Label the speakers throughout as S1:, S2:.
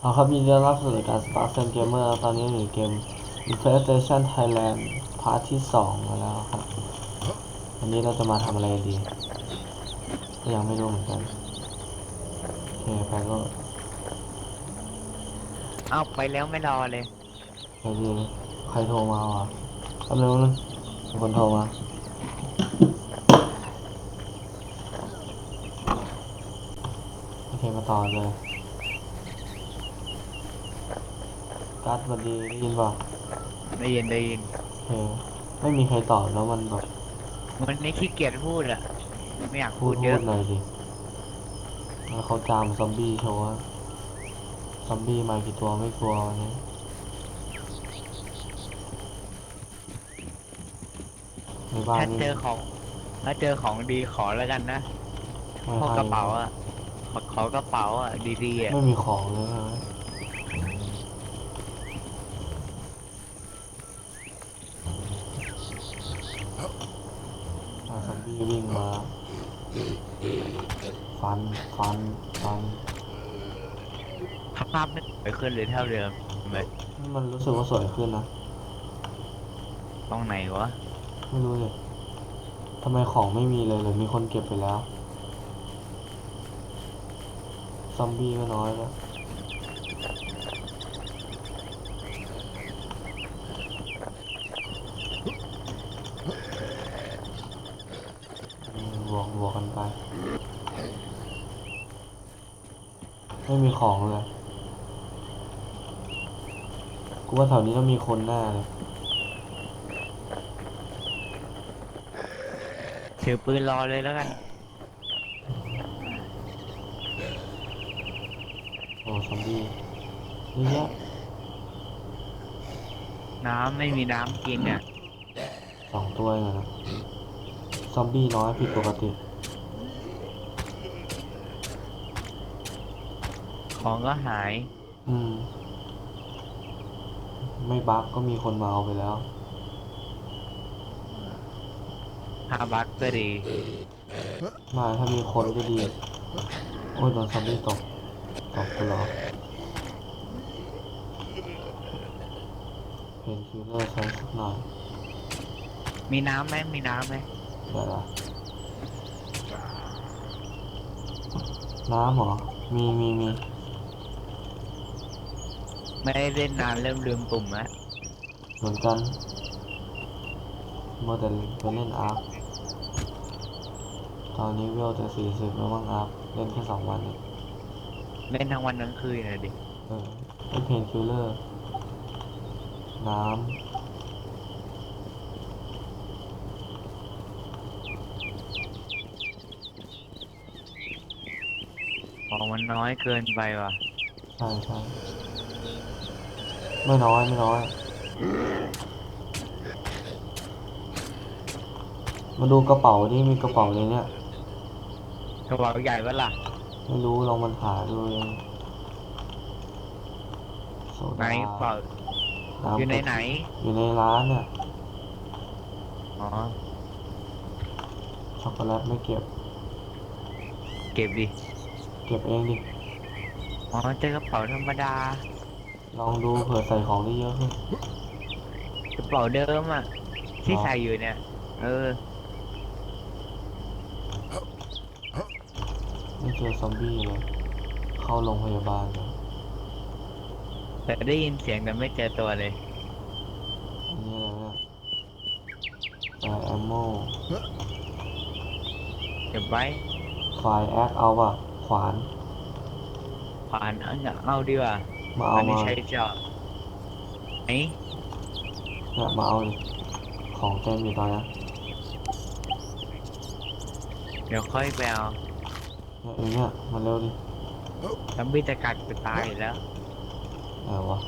S1: เอาครับยินดีต้อนรับสู่รายการ Spark Sun Gamer ตอนนี้อยู่ในเกม Infestation Thailand พาร์ทที่สองมาแล้วครับ วันนี้เราจะมาทำอะไรดีก็ยังไม่รู้เหมือนกันโอเคไปก็
S2: เอาไปแล้วไม่รอเลย
S1: ไปดีเลยใครโทรมาวะแป๊บนึงนึงมีคนโทรมาโอเคมาต่อเลย การ์ดสวัสดีได้ยินป่ะ
S2: ได้ยินได้ยิน
S1: โอเคไม่มีใครตอบแล้วมันแบบ
S2: มันนี่ขี้เกียจพูดอะไม่อยาก
S1: พู
S2: พู
S1: ด
S2: ด
S1: พู
S2: เยอะ
S1: ดหน่อยดิแล้วเขาจามซอมบี้โชว์ว่าซอมบี้มากี่ตัวไม่กลัววันนี้ในบ้าน
S2: ถ้า
S1: นี่
S2: เจอของถ้าเจอของดีขอแล้วกันนะ
S1: ไม่
S2: พวก
S1: ให้
S2: กระเป๋าอะขอขอกระเป๋าอะดีๆอะ
S1: ไม่มีของเลยนะอ่าซ อมบี้วิ่งมาฟันฟันฟัน
S2: ภาพไม่สวยขึ้นเลยเท่าเดิมเลย
S1: มันรู้สึกว่าสวยขึ้นนะ
S2: ตรงไหนวะ
S1: ไม่รู้เลยทำไมของไม่มีเลยหรือมีคนเก็บไปแล้ว ซอมบี้ก็น้อยแล้ว อืมบวกบวกกันไป ไม่มีของเลยกูว่าแถวนี้ต้องมีคนแน่เลย
S2: ถือปืนรอเลยแล้วกัน
S1: โอ้ซอมบี้เยอะแยะ
S2: น้ำไม่มีน้ำกินอะ
S1: สองตัวเองอะนะ ซอมบี้น้อยผิดปกติ
S2: ของก็หาย
S1: อืม ไม่บั๊กก็มีคนมาเอาไปแล้ว
S2: ฮาบักก็ดี
S1: มาถ้ามีคนก็ดี โอ้ยโดนซอมบี้ตกตกตลอดเพนคิลเลอร์ใช้สักหน่อย
S2: มีน้ำไหมมีน้ำไหม
S1: เดี๋ยวนะน้ำเหรอ มีมีมี
S2: ไม่ได้เล่นนานเริ่มลืมปุ่มแล้ว
S1: เหมือนกันเมื่อแต่ไปเล่นอาร์คตอนนี้เวลจะสี่สิบแล้วมั้งอาร์คเล่นแค่สองวันเอง
S2: เล่นทั้งวันทั้งคืนเลยดิ
S1: เออไอเพนคิลเลอร์ น้
S2: ของมันน้อยเกินไปว่ะำ
S1: ใช่ใช่ ไม่น้อยไม่น้อย มาดูกระเป๋านี่มีกระเป๋าเลยเนี่ย
S2: กระเป๋าใหญ่ก็ล่ะ
S1: ไม่รู้ลองมันหาดูเองโซ
S2: ไหน
S1: ดาก
S2: ระเป๋า
S1: น้ำ
S2: อยู่ในไหน
S1: อยู่ในร้านเนี่ย
S2: อ๋อ
S1: ช็อกโกแลตไม่เก็บ
S2: เก็บดิ
S1: เก็บเองดิ
S2: อ๋อเจอกระเป๋าธรรมดา
S1: ลองดูเผื่อใส่ของได้เยอะขึ้น
S2: กระเป๋าเดิมอะ ที่
S1: อ๋อ
S2: ใส่อยู่เนี่ย เออ
S1: ไม่เจอซอมบี้เลย เข้าโรงพยาบาลเลย
S2: แต่ได้ยินเสียงแต่ไม่เจอตัวเลย
S1: อันนี้อะไรเนี่ยแต่แอมโม
S2: เก็บไว้
S1: ไฟแอคเอาป่ะ ขวาน
S2: ผ่านเอาเนี่ยเอาดีกว่า
S1: มาเอา
S2: อันนี้
S1: มา
S2: ใช้เจาะไหน
S1: เนี่ยมาเอาดิของเต็มอยู่ตอนนี้
S2: เดี๋ยวค่อยไปเอา
S1: เนี่ยเองเนี่ยมาเร็วดิ
S2: ซอมบี้จะกัดจะตายอยู่แล้ว
S1: ไหนวะ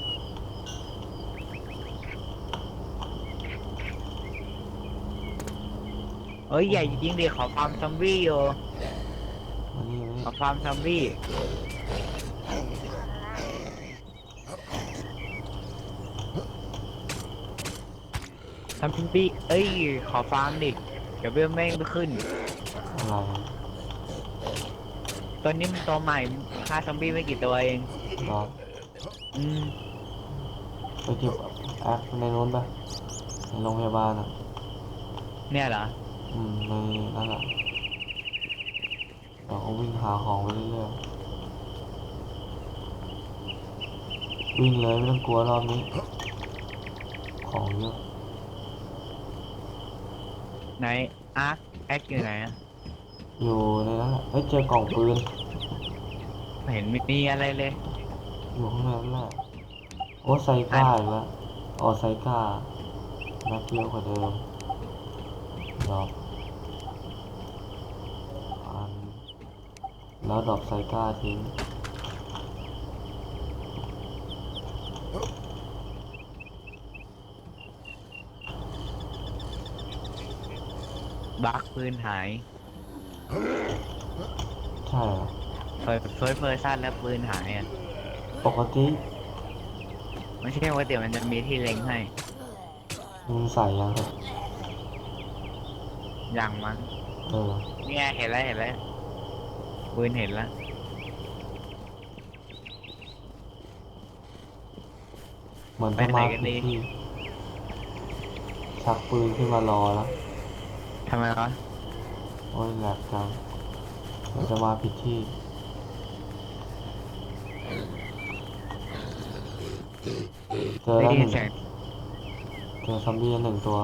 S2: เอ้ยใหญ่จริงดิขอฟาร์มซอมบี้อยู่
S1: มานี่มานี่
S2: ขอฟาร์มซอมบี้ ซอมบี้เอ้ย ขอฟาร์มดิ เดี๋ยวเบี้ยไม่ขึ้น
S1: อะไร
S2: ตัวนี้มันตัวใหม่ฆ่าซอมบี้ไม่กี่ตัวเอง
S1: รอ
S2: อืม
S1: ไปเก็บแอปในนู้นปะในโรงพยาบาลอะ
S2: เนี่ยเหรอ
S1: อืมในนั่นแหละเราก็วิ่งหาของไปเรื่อยๆวิ่งเลยไม่ต้องกลัวรอบนี้ ของเยอะ
S2: ไหนอาร์คแอคอยู่ไหนอะ
S1: อยู่ในนั้นแหละเฮ้ยเจอกล่องปืน
S2: ไม่เห็นมีอะไรเลย
S1: อยู่ข้างในนั่นแหละโอ้ไซก้าอีกแล้วอ๋อไซก้าแม็กเยอะกว่าเดิมดอกอันแล้วดอกไซก้าทิ้ง
S2: บักปืนหาย
S1: ใช่เหรอ
S2: เฟิร์เฟิร์สเพอร์ซันแล้วปืนหายอะ
S1: ปกติ
S2: ไม่ใช่ว่าเดี๋ยวมันจะมีที่เล็งให้
S1: มึงใส่ยังครับ
S2: ยังมั้ง
S1: เออ
S2: เนี่ยเห็นแล้วเห็นแล้วปืนเห็นแล้ว
S1: เหมือนจะมาผิดที่ชักปืนขึ้นมารอแล้ว
S2: ทำไมวะ
S1: โอ้ยแหลกจังเหมือนจะมาผิดที่ เจอ
S2: ได้
S1: แล้วห
S2: ยิ
S1: นึ่
S2: น
S1: ง
S2: เสียง
S1: เจอซอมบี้หนึ่งตัว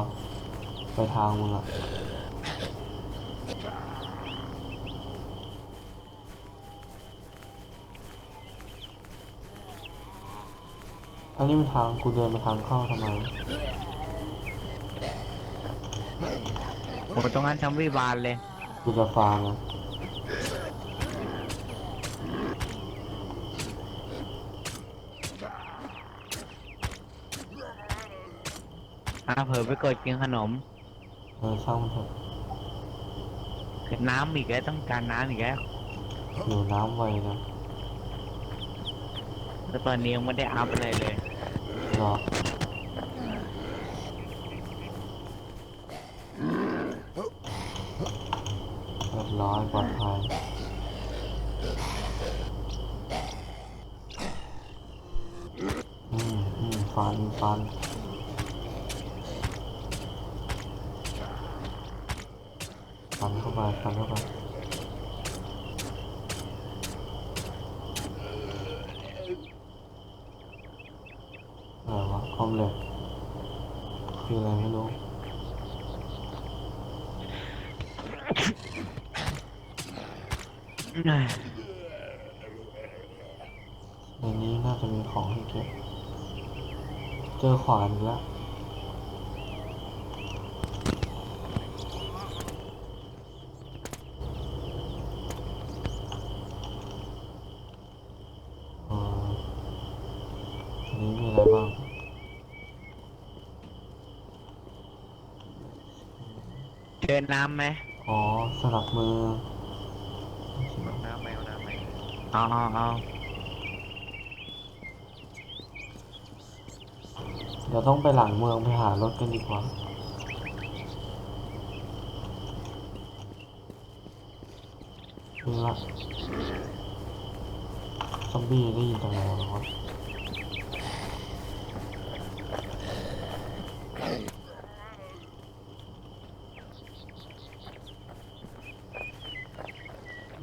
S1: ไปทางมึงอะอันนี้เป็นทางกูเดินไปทางเข้าทำไม
S2: โอ้ตรงนั้นซอมบี้บานเลย
S1: กูจะฟาร์มอะ
S2: อ่าเผลอไปกดกินขนม
S1: เออช่างมันเถอะ
S2: น้ำอีกแล้วต้องการน้ำอีกแล้ว
S1: หิวน้ำไวนะ
S2: แล้วตอนนี้ยังไม่ได้อัพอะไรเลย
S1: รอเรียบร้อยปลอดภัยอืมอืมฟันฟันฟันเข้าไปฟันเข้าไป ควะอมเล็ตคืออะไรไม่รู้ในนี้น่าจะมีของให้เก็บ เจอขวานแล้ว เอออันนี้มีอะไรบ้าง
S2: เจอ น้ำไหม
S1: อ๋อสนับมือ
S2: น้ำไหมเอาน้ำไหมเอาเอาเอา
S1: เดี๋ยวต้องไปหลังเมืองไปหารถกันดีกว่านี่ละซอมบี้ได้ยินจากไหนวะ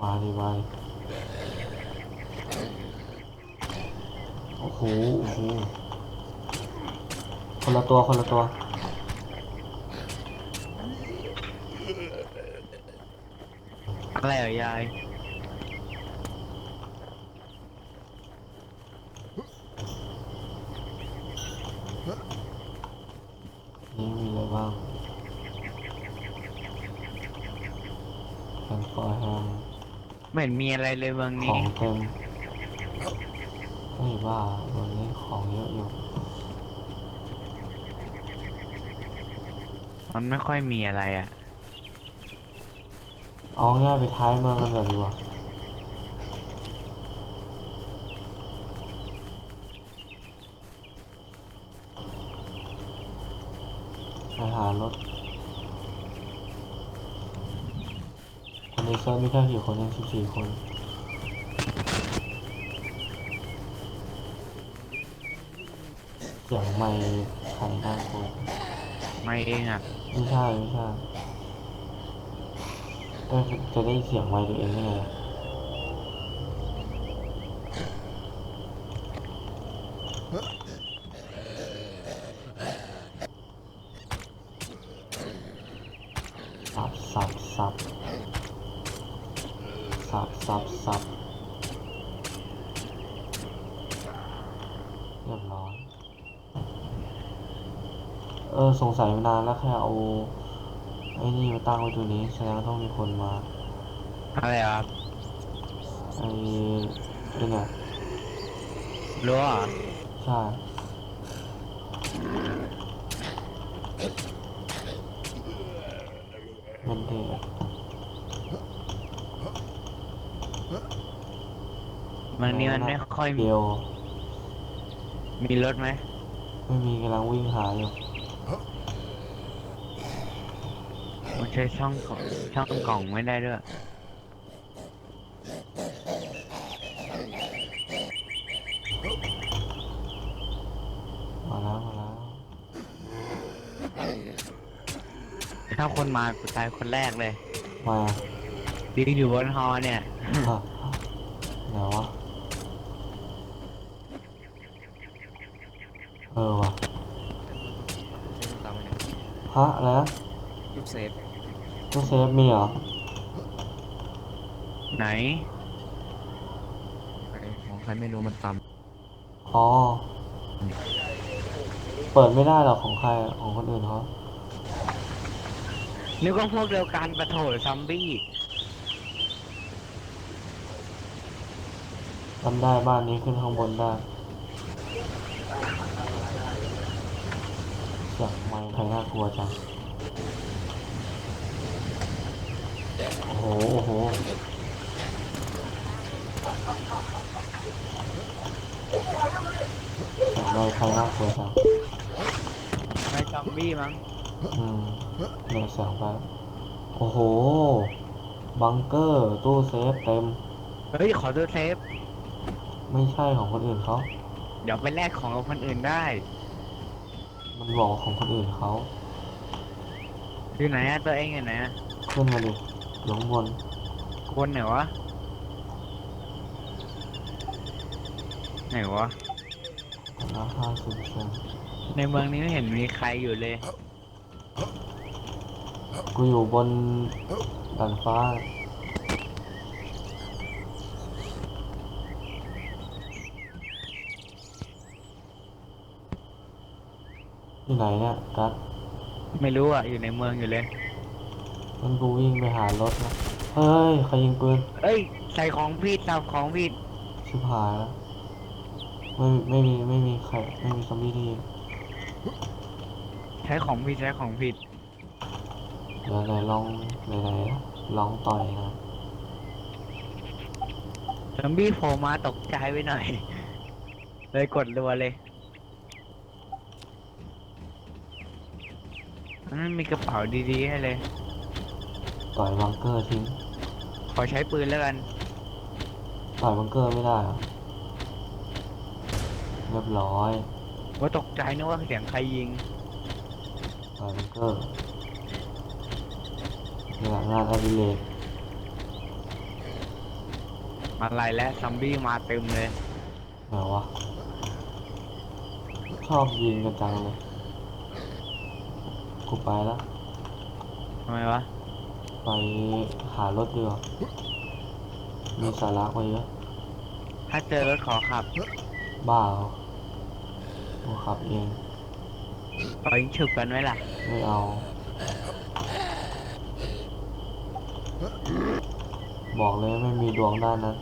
S1: มาดิมาดิโอ้โห โอ้โห คน ละตัวคนละตัว
S2: อะไรเหรอยาย
S1: นี่มีอะไรบ้างแฮมฟอร์แฮม
S2: ไม่เห็นมีอะไรเลยเมือง
S1: ข
S2: นี้
S1: องเต็มไม่บ้าวันนี้ของเยอะอยู่
S2: มันไม่ค่อยมีอะไรอะ
S1: เอาง่ายไปท้ายเมืองกันเลยดีกว่าไปหารถคนในเซิร์ฟมีแค่กี่คนเองสิบสี่คน เสียงไม่ใครน่ากลัว
S2: ไม่เองอะ
S1: ไม่ใช่ไม่ใช่เอ้ยจะได้เสียงไมค์ตัวเองได้ไงสับสับสับสับสับสับเรียบร้อย เออสงสัยมานานแล้วแค่เอาไอ้นี่มาตั้งไว้ตัวนี้แสดงว่าต้องมีคนมา
S2: อะไรอะ
S1: ไอ้ไอ้เนี่ย
S2: รู้อะ
S1: ใช่มันเด็ก
S2: มันนี้มันไม่ค่อยมี
S1: เดียว
S2: มีรถไหม
S1: ไม่มีกำลังวิ่งหาอยู่
S2: มัน ใช้ช่องกล่องช่องกล่องไม่ได้ด้วย
S1: มาแล้วมาแล้ว
S2: ถ้าคนมากูตายคนแรกเลย
S1: มา
S2: ยืนอยู่บนฮอเนี่ย
S1: ฮะไหนวะเออวะฮะอะไรนะ
S3: ลูกเซฟ
S1: ตู้เซฟมีเหรอ
S2: ไหน
S3: ของใครไม่รู้มันต
S1: อ๋อ เปิดไม่ได้หรอกของใครอะของคนอื่นเขา
S2: นึกว่าพวกเดียวกันปะโถซอมบี้
S1: จำได้บ้านนี้ขึ้นข้างบนได้เสียงไม้ใครน่ากลัวจัง โอ้โหโอ้โหเสียงไม้ใครน่ากลัวจัง
S2: ไม่ซอมบี้มั้ง
S1: อืมเดี๋ยวเสียงไปโอ้โห บังเกอร์ ตู้เซฟเต็ม
S2: เฮ้ยขอตัวเซฟ
S1: ไม่ใช่ของคนอื่นเขา
S2: เดี๋ยวไปแลกของกับคนอื่นได้
S1: มันบอกว่าของคนอื่นเขา
S2: อยู่ไหนอะตัวเองอยู่ไหนอะ
S1: ขึ้นมาดิห ลงบน
S2: คนไหนวะ ไหนวะ
S1: ราคาสูงเกิน
S2: ในเมืองนี้ไม่เห็นมีใครอยู่เลย
S1: กูอยู่บนดาดฟ้า ที่ไหนเนี่ยกัด
S2: ไม่รู้อะ อยู่ในเมืองอยู่เลย
S1: มันกูวิ่งไปหารถนะ เฮ้ย ใครยิงปืน
S2: เอ้ย ใส่ของผิดสับของผิด
S1: ชิบหายแล้วไม่ไม่มีไม่มีใครไม่มีซอมบี้ที่ยิง
S2: ใช้ของผิดใช้ของผิด
S1: เดี๋ยวไหนลองไหนไหนลองต่อยนะ
S2: ซอมบี้โผล่มาตกใจไปหน่อย เลยกดรัวเลยนั่นมีกระเป๋าดีๆให้เลย
S1: ต่อยบังเกอร์ทิ้ง
S2: ขอใช้ปืนแล้วกัน
S1: ต่อยบังเกอร์ไม่ได้เหรอเรียบร้อย
S2: ว่าตกใจนึกว่าเสียงใครยิง
S1: ต่อยบังเกอร์นี่แหละงานอดิเรก
S2: อะไรและซอมบี้มาเต็มเลย
S1: ไหนวะ ชอบยิงกันจังเลย กูไปแล้ว
S2: ทำไมวะ
S1: ไปหารถดีกว่ามีสาระกว่าเยอะ
S2: ถ้าเจอรถขอขับ
S1: บ้าเหรอกูขับเอง
S2: ขอยิงฉุบกันไว้ล่ะ
S1: ไม่เอา บอกเลยไม่มีดวงด้านนั้น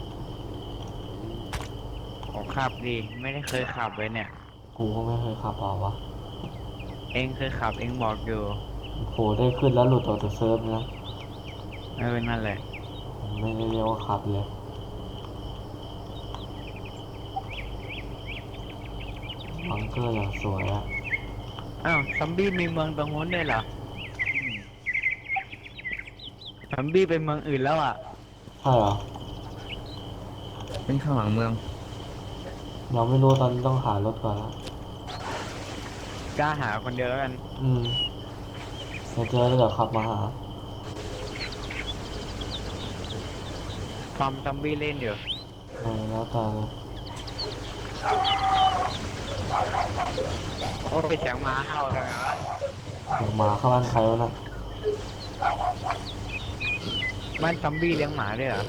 S2: ขอขับดิไม่ได้เคยขับเลยเนี่ย
S1: กูก็ไม่เคยขับเปล่าวะ
S2: เองเคยขับเองบอกอยู่
S1: โหได้ขึ้นแล้วหลุดออกจากเซิร์ฟนะ
S2: เออนั่นแหละ
S1: ผมไม่ได้เรียกว่าขับเลยบังเกอร์อย่างสวยอะ
S2: อ้าวซอมบี้มีเมืองตรงนู้นด้วยเหรอซอมบี้เป็นเมืองอื่นแล้วอะ
S1: ใช่เหรอำ
S3: เป็นข้างหลังเมือง
S1: ยังไม่รู้ตอนนี้ต้องหารถก่อนละ
S2: กล้าหาคนเดียวแล้วกัน
S1: อืมเดี๋ยวเจอแล้วเดี๋ยวขับมาหา
S2: อร์มซอมบี้เล่นอยู่
S1: เออแล้วแต่เลย
S2: โอ้ไปเสียงม้าเข้าแล้วนะ
S1: เสียงหมาเข้าบ้านใครวะน่ะ
S2: บ้านซอมบี้เลี้ยงหมาด้วยเหรอ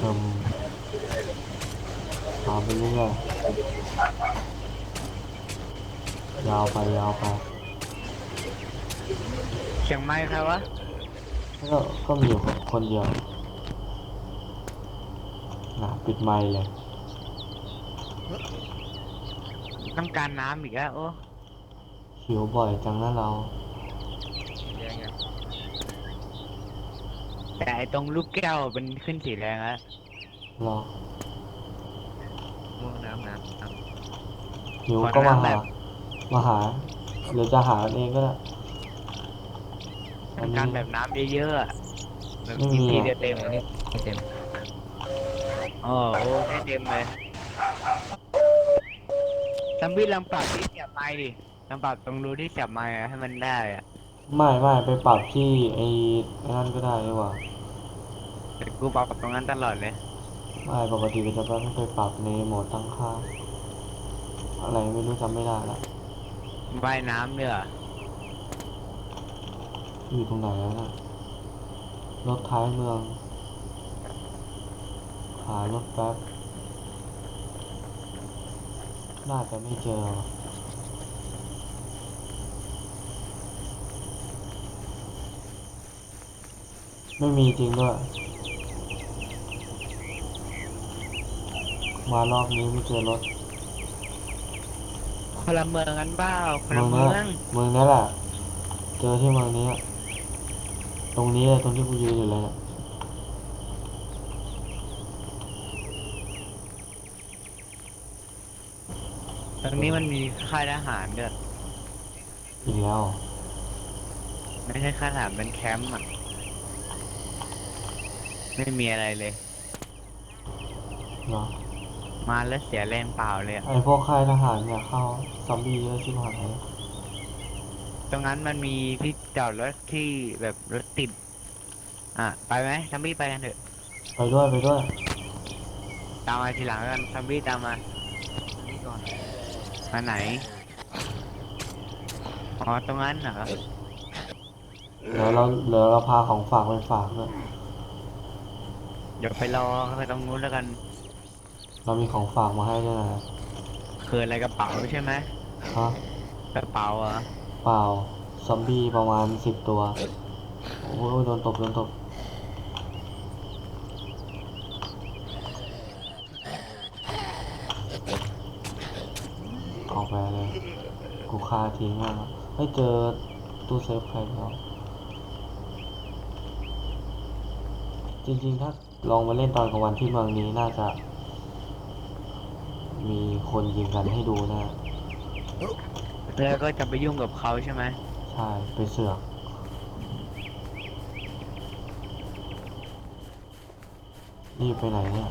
S1: เอิ่มตามไปเรื่อยๆยาวไปยาวไป
S2: เชียงใหม่ครับวะ
S1: แล้วก็ก็มีอยู่คนเดียวนะปิดไมค์เลย
S2: ต้องการน้ำอีกแล้วโอ้
S1: หิวบ่อยจังนะเรา
S2: แต่ไอตรงลูกแก้วเป็นขึ้นสีแดงแล้ว
S1: รอ
S3: ม่วงน้ำน้ำน้ำ
S1: หิว
S2: ขอ
S1: ก็มา
S2: น้ำแบ
S1: หา
S2: บ
S1: มาหาหรือจะหาเองก็ได้
S2: ต้องการแบบน้ำเยอะๆอะแบบ
S1: ไม่มี
S2: กินที
S1: อะ
S2: เดียวเต็ม
S3: อันนี้ไม่เต็ม
S2: โอ้โหได้เต็มเลยซอมบี้ลองปรับที่จับไม้ดิลองปรับตรงรูที่จับไม้อะให้มันได้อะ
S1: ไม่ไม่ไปปรับที่ไอ้ไอ้นั่นก็ได้ดีกว่า
S2: แต่กูปรับตรงนั้นตลอดเลย
S1: ไม่ปกติก็จะต้องไปปรับในโหมดตั้งค่าอะไรไม่รู้จำไม่ได้ละ
S2: ว่ายน้ำเนี่ยเหร อ
S1: อยู่ตรงไหนแล้วนะรถท้ายเมือง หารถแป๊บ น่าจะไม่เจอว่ะไม่มีจริงด้วยมารอบนี้ไม่เจอรถ
S2: คนละเมืองกันเปล่าคน
S1: เมื
S2: ละ
S1: อง
S2: เมื
S1: เนี้
S2: อยง
S1: เมืองนี้แหละ เจอที่เมืองนี้อะ ตรงนี้เลยตรงที่กูยืนอยู่เลยเนี่ย
S2: ตรงนี้มันมีค่ายทหารด้วย
S1: อีกแล้ว
S2: ไม่ใช่ค่ายทหารเป็นแคมป์อะ ไม่มีอะไรเลย
S1: เหรอ
S2: มาแล้วเสียแรงเปล่าเลยอะ
S1: ไอพวกค่ายทหารเนี่ยเข้าซอมบี้เยอะชิบหาย
S2: ตรงนั้นมันมีที่จอดรถที่แบบรถติด อะ ไปไหมซัมบี้ไปกันเถอะ
S1: ไปด้วยไปด้วย
S2: ตามมาทีหลังแล้วกันซัมบี้ตามมา
S3: อันนี้ก่อน
S2: มาไหน อ๋อ ตรงนั้นเหรอ
S1: เดี๋ยวเราเดี๋ยวเราพาของฝากไปฝากด้วย
S2: เดี๋ยวไปรอไปตรงนู้นแล้วกัน
S1: เรามีของฝากมาให้ด้วยนะ
S2: คืออะไรกระเป๋าใช่ไหม
S1: ฮะ
S2: กระเป๋าเหรอะ
S1: เปล่า ซอมบี้ประมาณสิบตัว โอ้โดนตบ โดนตบ ออกไปเลย กูฆ่าทิ้งแล้วไม่เจอตู้เซฟใครแล้วจริงๆ ถ้าลองมาเล่นตอนกลางวันที่เมืองนี้น่าจะ มีคนยิงกันให้ดูนะ
S2: แล้วก็จะไปยุ่งกับเขาใช่ไหม
S1: ใช่ไปเสือกรีบไปไหนเนี่ย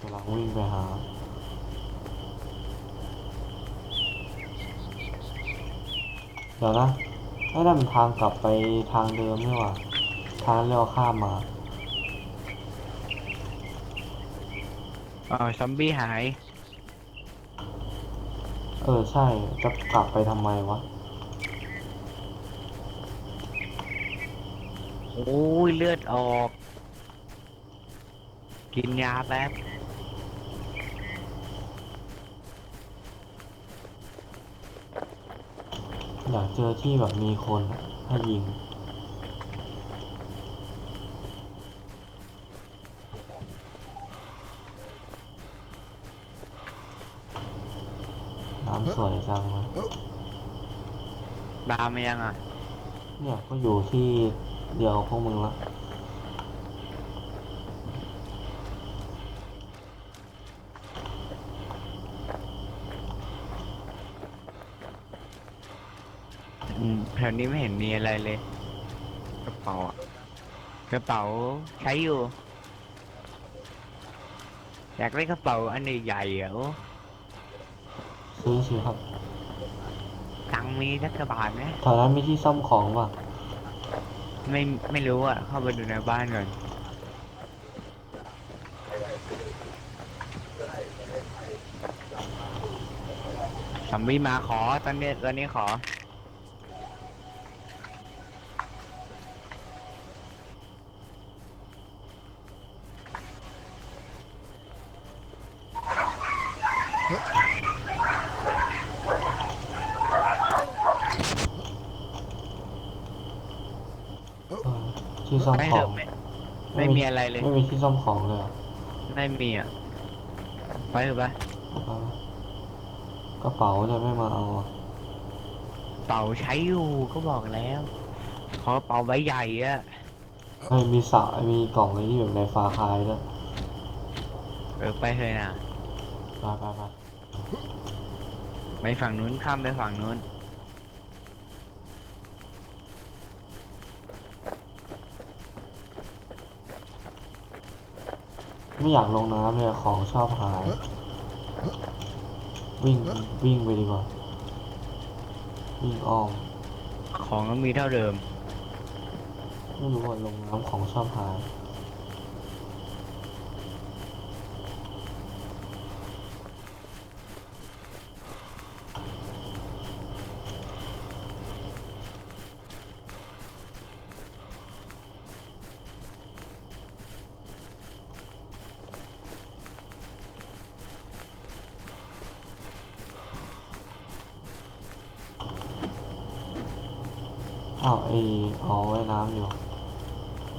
S1: กำลังวิ่งไปหาเดี๋ยวนะไอ้นั่นมันทางกลับไปทางเดิมนี่หว่า ทางที่เราข้ามมา
S2: อ๋อซอมบี้หาย
S1: เออใช่จะกลับไปทำไมวะ
S2: โอ้ยเลือดออก กินยาแป๊บ
S1: อยากเจอที่แบบมีคนอะให้ยิง น้ำสวยจังเลย
S2: ดามมายังอะ
S1: เนี่ยก็อยู่ที่เดียวกับพวกมึงละ
S2: อืมแถวนี้ไม่เห็นมีอะไรเลย
S3: กระเป๋าอะ
S2: กระเป๋าใช้อยู่ อยากได้กระเป๋าอันใหญ่ๆอะโอ้
S1: ซื้อสิครับ
S2: ตังค์มีสักกระบาทไหม
S1: แถวนั้นมีที่ซ่อมของป่ะ
S2: ไม่ไม่รู้อะ เข้าไปดูในบ้านก่อนสัมบี้มาขอตอนนี้ตอนนี้ขอ
S1: ที่ซ่อม
S2: ไม่
S1: ข
S2: เถ
S1: อง
S2: อะไม่ไม่มีอะไรเลย
S1: ไม่มีที่ซ่อมของเลยเหรอ
S2: ไม่มีอะ ไปเถอะปะ
S1: เอาไปไหมกระเป๋าเนี่ยไม่มาเอาอะ
S2: เป๋าใช้อยู่ก็บอกแล้ว ขอกระเป๋าใบใหญ่อะ
S1: เฮ้ยมีสายมีกล่องอะไรที่แบบในฟาคายด้วย
S2: เออไปเถอะนะ
S1: ไปไปไป
S2: ไปฝั่งนู้นข้ามไปฝั่งนู้น
S1: ไม่อยากลงน้ำเลยอะของชอบหาย วิ่งวิ่งไปดีกว่า วิ่งอ้อม
S2: ของก็มีเท่าเดิม
S1: ไม่รู้ว่าลงน้ำของชอบหาย ไออ๋อว่ายน้ำอยู่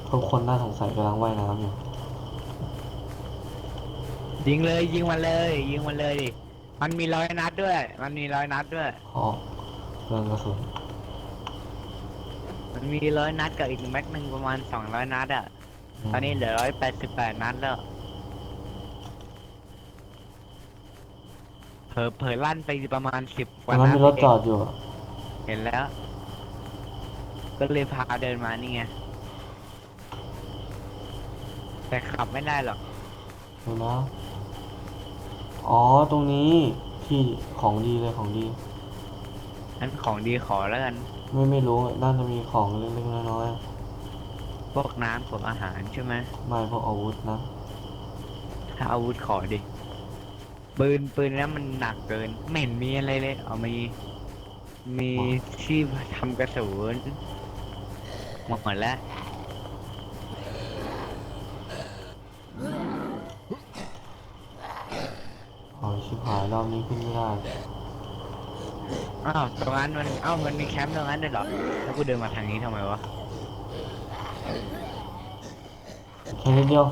S1: ทุกคนน่าสงสัยกำลังว่ายน้ำอยู่
S2: ยิงเลยยิงมันเลย ยิงมันเลยดิ มันมีร้อยนัดด้วย มันมีร้อยนัดด้วย
S1: ขอเรื่องกระสุน
S2: มันมีร้อยนัดกับอีกแม็กหนึ่งประมาณสองร้อยนัดอะ
S1: ม
S2: ตอนนี้เหลือร้อยแปดสิบแปดนัดแล้วเผลอเผลอลั่นไปประมาณสิบก
S1: ตร
S2: ว่าง
S1: นั้น
S2: นัด
S1: มีรถ
S2: เอง
S1: จอดอยู่อะ
S2: เห็นแล้ว ก็เลยพาเดินมานี่ไง แต่ขับไม่ได้หรอก
S1: เดี๋ยวนะ อ๋อ ตรงนี้ที่ของดีเลยของดี
S2: นั้นของดีขอแล้วกัน
S1: ไม่ไม่รู้อะน่าจะมีของเล็กๆน้อยๆอะ
S2: พวกน้ำพวกอาหารใช่ไหม
S1: ไม่พวกอาวุธนะ
S2: ถ้าอาวุธขอดิ ปืนปืนแล้วมันหนักเกิน ไม่เห็นมีอะไรเลย เอามี มีที่ทำกระสุน หมดแล้ว
S1: อ๋อชิบหายรอบนี้ขึ้นไม่ได้
S2: อ้าวตรงนั้นมันเอ้ามันมีแคมป์ตรงนั้นด้วยเหรอแล้วกูเดินมาทางนี้ทำไมวะ
S1: แค่นิดเดียว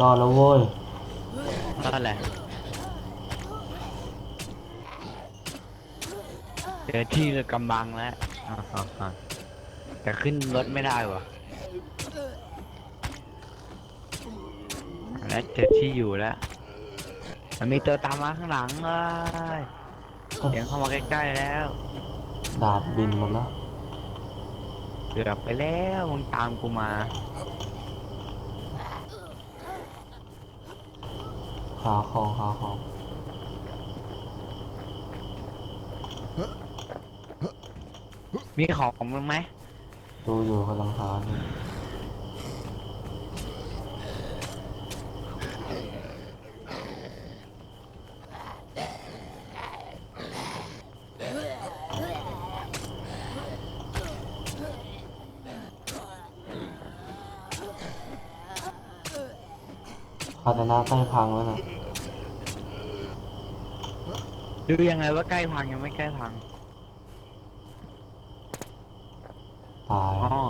S1: รอแล้วเว้ย
S2: ก็อะไรเจอที่เรือกำบังแล้วอ่าอ่าอ่า แต่ขึ้นรถไม่ได้วะแล้วเจอที่อยู่แล้วมันมีตัวตามมาข้างหลังเลยเสียงเข้ามาใกล้ๆแล้ว
S1: ดาบบินหมดแล้ว
S2: เกือบไปแล้วมึงตามกูมา
S1: หาของหาของ
S2: มีของของมึงไหม
S1: ดูอยู่กำลังหาอยู่คาตนาใกล้พังแล้วนะ
S2: ดูยังไงว่าใกล้พังยังไม่ใกล้พัง
S1: ตาย
S2: อ๋อ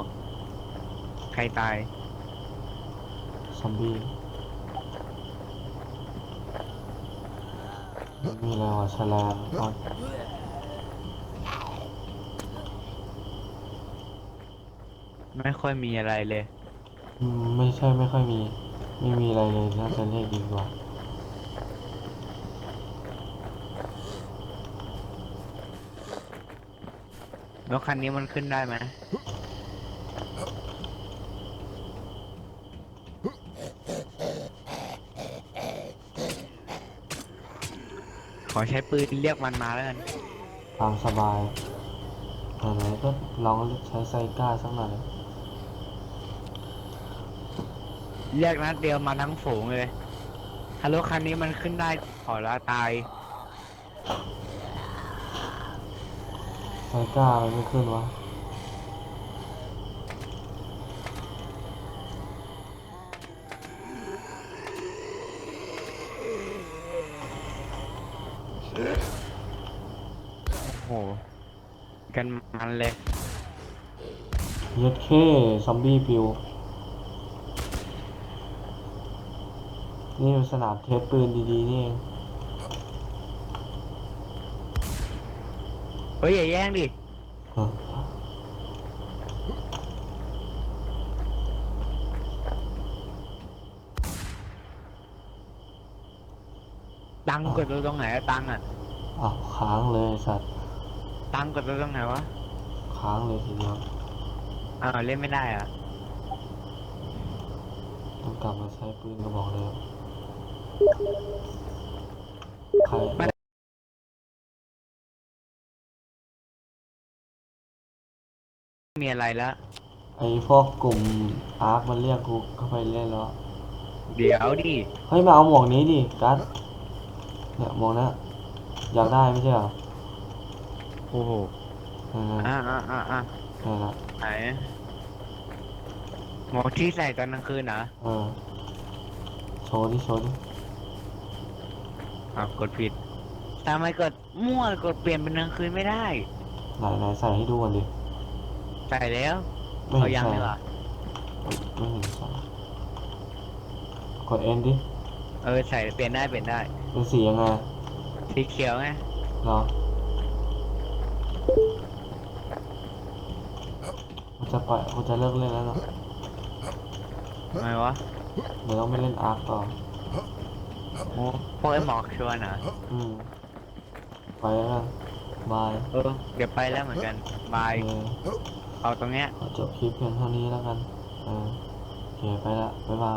S2: ใคร ตาย
S1: ซอมบี้ไม่มีอะไรว่ะแฉลงเอา
S2: ไม่ค่อยมีอะไรเลย
S1: อืมไม่ใช่ไม่ค่อยมี ไม่มีอะไรเลยน่าจะเรียกดีกว่า
S2: รถคันนี้มันขึ้นได้ไหม ขอใช้ปืนเรียกมันมาแล้วกัน
S1: ตามสบายไหนๆก็ลองใช้ไซก้าสักหน่อย
S2: เรียกนัดเดียวมาทั้งฝูงเลยฮัลโหลคันนี้มันขึ้นได้ขอละตาย
S1: ไซก้ามันไม่ขึ้นวะ
S2: กันมันเลย
S1: เย็ดเคซอมบี้ปิว นี่เป็นสนามเทสปืนดีๆนี่เอง
S2: เฮ้ยอย่าแย่งดิ
S1: เออ
S2: ตังค์กดตัวตรงไหนอะตังค์อะ
S1: อ้าวค้างเลยสัตว์
S2: ตังค์กดตัวตรงไหนวะ
S1: ค้างเลยทีเดียว
S2: อ้าวเล่นไม่ได้อะ
S1: ต้องกลับมาใช้ปืนกระบอกเดิมใคร
S2: มีอะไรแล้ว
S1: ไอ้พวกกลุ่มอาร์คมันเรียกกูเข้าไปเล่นแล้ว
S2: เดี๋ยวดิ
S1: เฮ้ยมาเอาหมวกนี้ดิกัสเนี่ยหมวกนะอยากได้ไม่ใช่เหรอ
S2: โอ้โห
S1: นั่น
S2: อ่าอ่าอ่าอ่า
S1: ๆนั่นแหละ
S2: ไหนหมวกที่ใส่ตอนกลางคืนเหรอ
S1: เออโชว์ดิโชว์ดิ
S2: อ้าวกดผิดทำไมกดมั่วกดเปลี่ยนเป็นกลางคืนไม่ได้
S1: ไหนไหนใส่ให้ดูก่อนดิ
S2: ใส่แล้ว
S1: ไม่
S2: เอา
S1: เห็น
S2: ยัง
S1: ใส่
S2: ดีกว่า
S1: ไม่เห็นใส่กดเอ็นดิ
S2: เออใส่เปลี่ยนได้เปลี่ยนได้
S1: เป็นสียังไง
S2: สีเขียวไง
S1: เหรอ กูจะปล่อยกูจะเลิกเล่นแล้วเนาะ
S2: ทำไมวะ
S1: เดี๋ยวต้องไปเล่นอาร์คต่อ
S2: โอ้พวกไอ้หมอกชวนเหรอ
S1: อืม ไปแล้วกันบาย
S2: เออเดี๋ยวไปแล้วเหมือนกันบาย
S1: เออ
S2: เอาตรงเนี้ย
S1: ขอจบคลิปเพียงเท่านี้แล้วกัน เออโอเคไปละ บ๊ายบา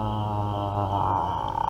S1: ย